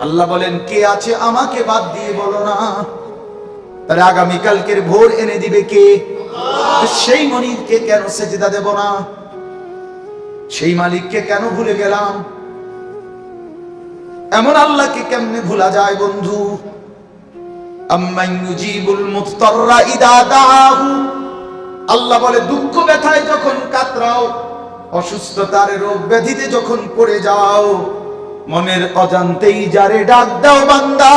আল্লাহ বলেন, কে আছে আমাকে বাদ দিয়ে বলো না। তাহলে আগামীকালকের ভোর এনে দিবে কে? সেই মনিরকে কেন সেজদা দেব না? সেই মালিককে কেন ভুলে গেলাম? এমন আল্লাহকে কেমনে ভুলা যায় বন্ধু? আল্লাহ বলে, দুঃখ ব্যথায় যখন কাতরাও অসুস্থতার রোগ ব্যাধিতে যখন পড়ে যাও, মনের অজান্তেই যারে ডাক দাও বান্দা,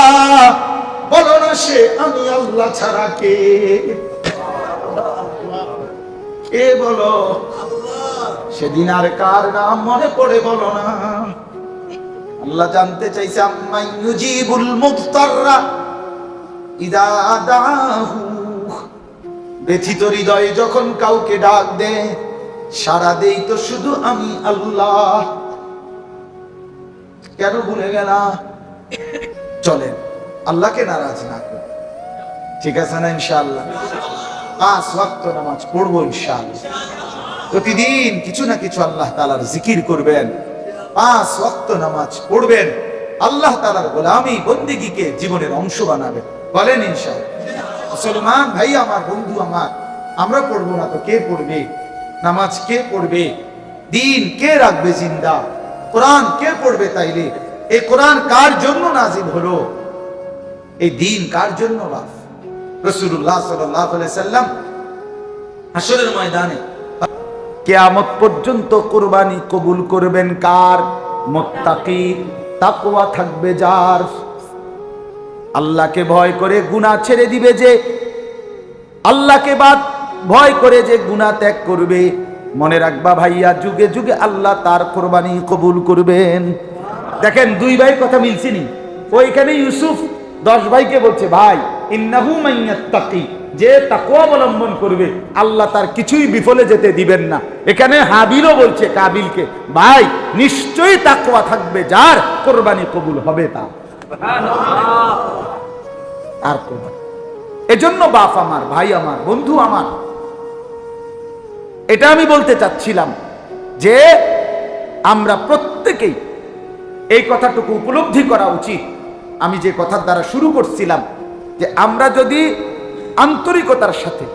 বলো না সে আমি আল্লাহ ছাড়া কে? কে বলো, সেদিন আর কার নাম মনে পড়ে বলো না? আল্লাহ জানতে চাইছে, আম্মাই ইউজিবুল মুফতাররা ইদা দাহু ব্যথিত হৃদয়ে যখন কাউকে ডাক দে সারা দেই তো শুধু আমি আল্লাহ। কেন ভুলে গেলা? চলেন, আল্লাহকে নারাজ না করে। ঠিক আছে না ইনশাআল্লাহ? পাঁচ ওয়াক্ত নামাজ পড়ব ইনশাআল্লাহ। প্রতিদিন কিছু না কিছু আল্লাহ তালার জিকির করবেন। পাঁচ ওয়াক্ত নামাজ পড়বেন। আল্লাহ তালার গোলামি বন্দিগিকে জীবনের অংশ বানাবেন। বলেন ইনশাআল্লাহ। মুসলমান ভাই, আমার বন্ধু, আমার। আমরা পড়ব না তো কে পড়বে? নামাজ কে পড়বে? দিন কে রাখবে জিন্দা? কোরআন কে পড়বে তাইলে? এই কোরআন কার জন্য নাজিল হলো? এই দিন কার জন্য রসুল্লাহ সাল্লাম হাসরের ময়দানে কেয়ামত পর্যন্ত কোরবানি কবুল করবেন কার? মোত্তাকি তাকওয়া থাকবে যার। আল্লাহকে ভয় করে গুনাহ ছেড়ে দিবে যে আল্লাহকে বাদ ভয় করে যে গুনাহ ত্যাগ করবে। মনে রাখবা ভাইয়া যুগে যুগে আল্লাহ তার কোরবানি কবুল করবেন। দেখেন দুই ভাই কথা মিলছিনি ওইখানে ইউসুফ দশ ভাইকে বলছে ভাই ইন্নাহু মাইয়াত্তাকি যে তাকওয়া অবলম্বন করবে আল্লাহ তার কিছুই বিফলে যেতে দিবেন না। এখানে হাবিলও বলছে কাবিলকে ভাই নিশ্চয়ই তাকওয়া থাকবে যার কোরবানি কবুল হবে তা। আর কোরবানি এজন্য বাপ আমার ভাই আমার বন্ধু আমার এটা আমি বলতে চাচ্ছিলাম যে আমরা প্রত্যেকেই এই কথাটুকু উপলব্ধি করা উচিত। আমি যে কথার দ্বারা শুরু করছিলাম যে আমরা যদি আন্তরিকতার সাথে,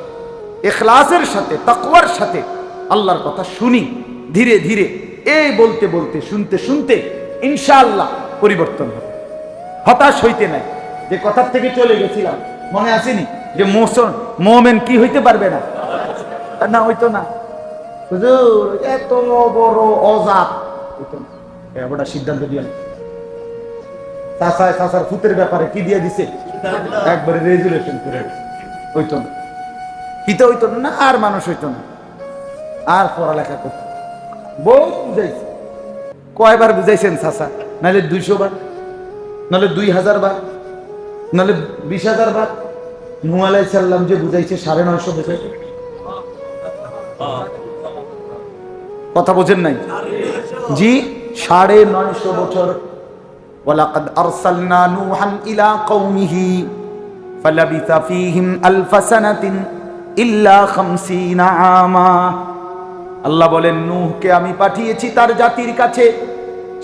এখলাসের সাথে, তাকওয়ার সাথে আল্লাহর কথা শুনি, ধীরে ধীরে এই বলতে বলতে, শুনতে শুনতে ইনশাআল্লাহ পরিবর্তন হবে। হতাশ হইতে নাই। যে কথার থেকে চলে গেছিলাম, মনে আসেনি যে মোসন মোমেন কি হইতে পারবে না? না, হইতো না। হুজুর, এত বড় অজাত। এবারটা সিদ্ধান্ত দিয়ে চাষায় চাষার ফুতের ব্যাপারে কি দিয়ে দিছে? একবারে রেজুলেশন করে হইতো না। হিতে হইতো না আর মানুষ হইতো না। আর পড়ালেখা করতো বহুত বুঝাইছে। কয়বার বুঝাইছেন চাষা নাহলে দুইশো বার, নাহলে দুই হাজার বার, নাহলে বিশ হাজার বার। নু আলাই সাল্লাম যে বুঝাইছে, সাড়ে নয়শো বুঝাইছে। কথা বোঝেন নাই জি সাড়ে নয়শো বছর ولقد أرسلنا نوحا إلى قومه فلبث فيهم ألف سنة إلا خمسين عاما আল্লাহ বলেন নূহকে আমি পাঠিয়েছি তার জাতির কাছে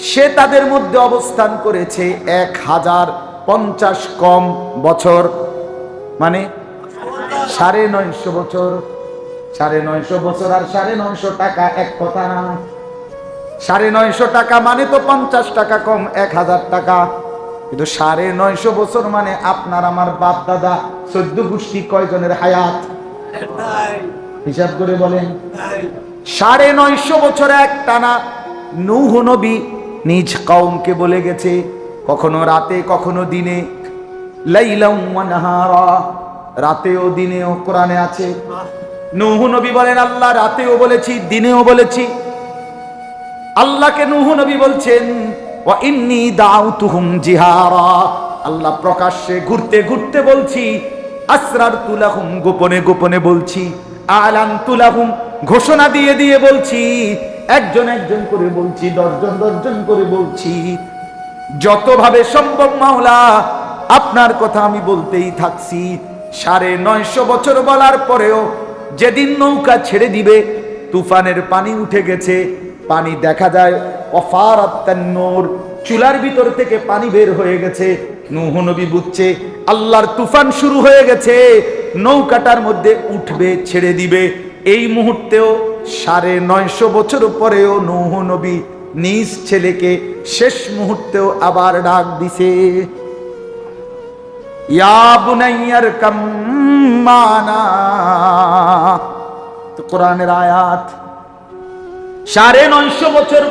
সে তাদের মধ্যে অবস্থান করেছে এক হাজার পঞ্চাশ কম বছর মানে সাড়ে নয়শো বছর সাড়ে নয়শো বছর আর সাড়ে নয়শো টাকা এক কথা না। সাড়ে নয়শো টাকা মানে তো পঞ্চাশ টাকা কম, এক হাজার টাকা। কিন্তু সাড়ে নয়শো বছর মানে আপনার আমার বাপ, দাদা, চোদ্দ গোষ্ঠী কয়জনের হায়াত? হিসাব করে বলেন। সাড়ে নয়শো বছর এক টানা নূহ নবী নিজ কওমকে বলে গেছে, কখনো রাতে, কখনো দিনে। লাইলাম রাতেও দিনেও কোরআনে আছে। নূহ নবী বলেন, আল্লাহ রাতেও বলেছি, দিনেও বলেছি। আল্লাহকে নূহ নবী বলছেন ইন্নী দাউতুহুম জিহারা। আল্লাহ প্রকাশ্যে ঘুরতে ঘুরতে বলছি আসরার তুলাহুম গোপনে গোপনে বলছি। আলান তুলাহুম ঘোষণা দিয়ে দিয়ে বলছি, একজন একজন করে বলছি, দশজন দশজন করে বলছি। যতভাবে সম্ভব মাওলা, আপনার কথা আমি বলতেই থাকছি। সাড়ে নয়শো বছর বলার পরেও যেদিন নৌকা ছেড়ে দিবে, তুফানের পানি উঠে গেছে, পানি দেখা যায়। অফার নূর, চুলার ভিতর থেকে পানি বের হয়ে গেছে। নূহ নবী বুঝছে, আল্লাহর তুফান শুরু হয়ে গেছে। নৌকাটার মধ্যে উঠবে, ছেড়ে দিবে। এই মুহূর্তেও সাড়ে নয়শো বছর পরেও নূহ নবী নিজ ছেলেকে শেষ মুহূর্তেও আবার ডাক দিছে। কোরআনের আয়াত সাড়ে নয়শো বছর